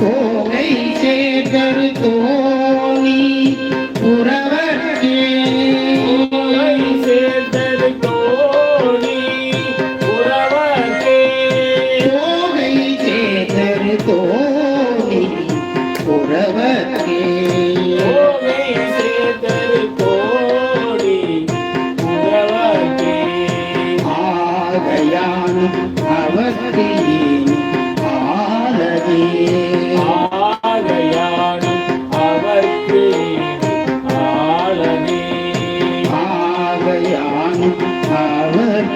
கோகை சேகரு தோணி புறவர்க்கே. கோகை சேகரு தோணி புறவர்க்கே. கோகை சேகரு தோணி புறவர்க்கே. கோகை சேகரு தோணி புறவர்க்கே. ஆகையான அவஸ்தியின் ஆலதே யான் அவர்